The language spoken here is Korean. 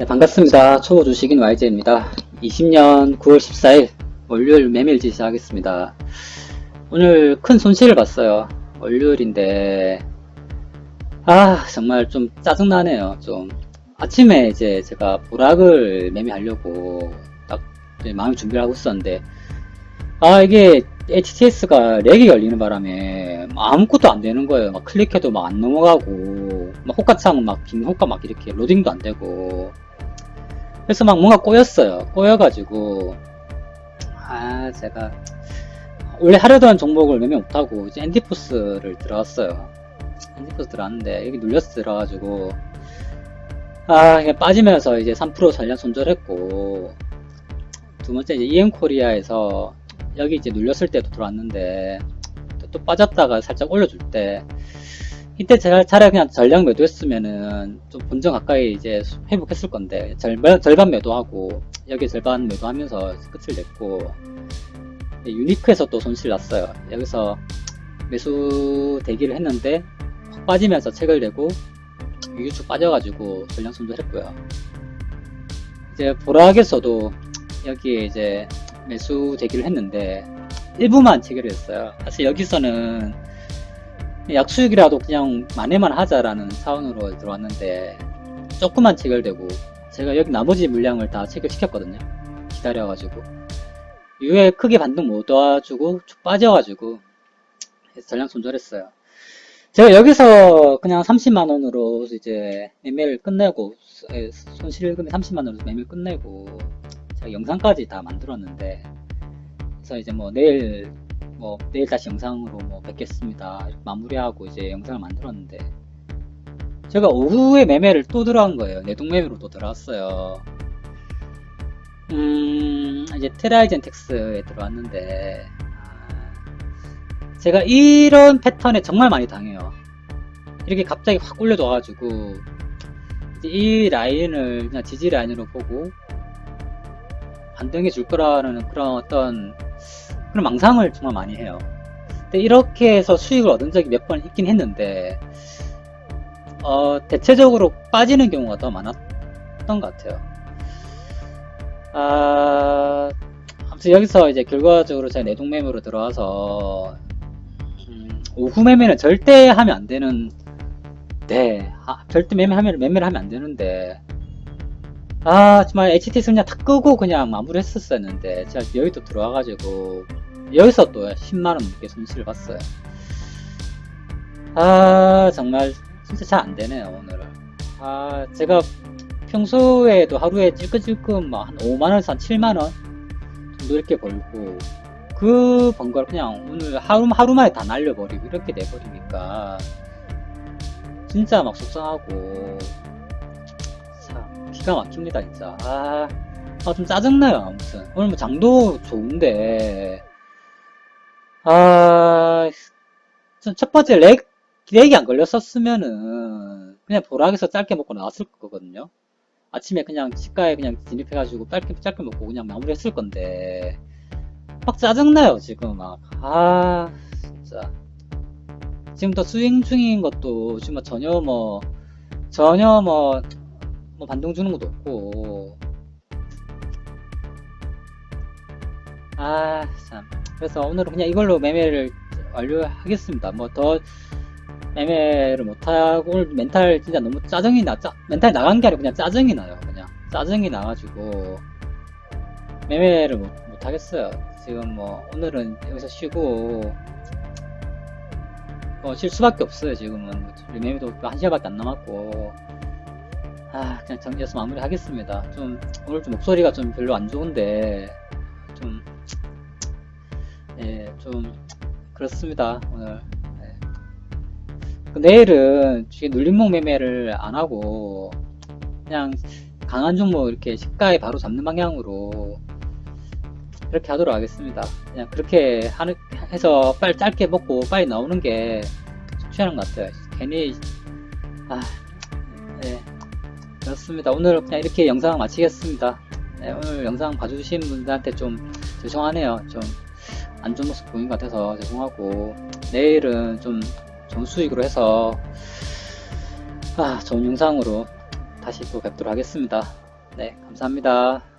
네, 반갑습니다. 초보 주식인 YJ입니다. 20년 9월 14일 월요일 매매일지 시작하겠습니다. 오늘 큰 손실을 봤어요. 월요일인데 아 정말 좀 짜증나네요. 좀 아침에 이제 제가 보락을 매매하려고 딱 마음 준비를 하고 있었는데 아 이게 HTS가 렉이 걸리는 바람에 아무것도 안 되는 거예요. 막 클릭해도 막 안 넘어가고 막 호가창 막 빈 호가 막 이렇게 로딩도 안 되고 그래서 막 뭔가 꼬였어요. 꼬여가지고 아 제가 원래 하려던 종목을 매매 못하고 이제 엔디포스를 들어갔어요. 엔디포스 들어갔는데 여기 눌려서 들어가지고 아 이게 빠지면서 이제 3% 전량 손절했고 두 번째 이제 EM코리아에서 여기 이제 눌렸을 때도 들어왔는데 또, 또 빠졌다가 살짝 올려줄 때 이때 제가 차라리 그냥 전량 매도했으면은 좀 본전 가까이 이제 회복했을 건데 절반, 절반 매도하고 여기 절반 매도하면서 끝을 냈고 유니크에서 또 손실 났어요. 여기서 매수 대기를 했는데 확 빠지면서 책을 내고 유유축 빠져가지고 전량 손절했고요. 이제 보락에서도 여기에 이제 매수 대기를 했는데 일부만 체결을 했어요. 사실 여기서는 약수익이라도 그냥 만회만 하자라는 차원으로 들어왔는데 조금만 체결되고 제가 여기 나머지 물량을 다 체결시켰거든요. 기다려가지고. 이후에 크게 반등 못 도와주고 쭉 빠져가지고 전량 손절했어요. 제가 여기서 그냥 30만원으로 이제 매매를 끝내고 에, 손실금이 30만원으로 매매를 끝내고 제가 영상까지 다 만들었는데 그래서 이제 뭐 내일 뭐 내일 다시 영상으로 뭐 뵙겠습니다. 마무리하고 이제 영상을 만들었는데. 제가 오후에 매매를 또 들어간 거예요. 내동 매매로 또 들어왔어요. 음 이제 테라이젠텍스에 들어왔는데. 아, 제가 이런 패턴에 정말 많이 당해요. 이렇게 갑자기 확 올려줘가지고 이제 이 라인을 그냥 지지 라인으로 보고 반등해 줄 거라는 그런 어떤 그런 망상을 정말 많이 해요. 근데 이렇게 해서 수익을 얻은 적이 몇 번 있긴 했는데, 어, 대체적으로 빠지는 경우가 더 많았던 것 같아요. 아, 아무튼 여기서 이제 결과적으로 제가 내동 매매로 들어와서, 음, 오후 매매는 절대 하면 안 되는, 네, 아, 절대 매매하면, 매매를 하면 안 되는데, 아 정말 HTS 그냥 다 끄고 그냥 마무리 했었었는데 제가 또 들어와가지고 여기서 또 10만원 넘게 손실을 봤어요. 아 정말 진짜 잘 안 되네요 오늘은. 아 제가 평소에도 하루에 찔끔찔끔 막한 5만원에서 한 7만원 정도 이렇게 벌고 그번걸 그냥 오늘 하루, 하루 만에 다 날려버리고 이렇게 돼버리니까 진짜 막 속상하고 참 기가 막힙니다 진짜. 아, 아, 좀 짜증나요 아무튼. 오늘 뭐 장도 좋은데 아, 전첫 번째 렉, 렉이 안 걸렸었으면은 그냥 보락에서 짧게 먹고 나왔을 거거든요. 아침에 그냥 치과에 그냥 진입해가지고 짧게 짧게 먹고 그냥 마무리 했을 건데 막 짜증나요 지금 막 아 진짜. 지금 또 스윙 중인 것도 지금 뭐 전혀 뭐 전혀 뭐 뭐 반동 주는 것도 없고. 아 참 그래서 오늘은 그냥 이걸로 매매를 완료하겠습니다. 뭐 더 매매를 못하고 멘탈 진짜 너무 짜증이 나 짜, 멘탈 나간 게 아니고 그냥 짜증이 나요 그냥. 짜증이 나가지고 매매를 못, 못 하겠어요. 지금 뭐 오늘은 여기서 쉬고 뭐 쉴 수밖에 없어요 지금은. 매매도 한 시간밖에 안 남았고. 아 그냥 정리해서 마무리 하겠습니다. 좀 오늘 좀 목소리가 좀 별로 안 좋은데 좀 예, 좀 그렇습니다 오늘 예. 그 내일은 눌림목 매매를 안 하고 그냥 강한 종목 이렇게 시가에 바로 잡는 방향으로 그렇게 하도록 하겠습니다 그냥 그렇게 하는 해서 빨리 짧게 먹고 빨리 나오는 게 속시하는 것 같아요 괜히 아 예. 그렇습니다. 오늘 그냥 이렇게 영상 마치겠습니다. 네, 오늘 영상 봐주신 분들한테 좀 죄송하네요. 좀 안 좋은 모습 보인 것 같아서 죄송하고 내일은 좀 좋은 수익으로 해서 아, 좋은 영상으로 다시 또 뵙도록 하겠습니다. 네, 감사합니다.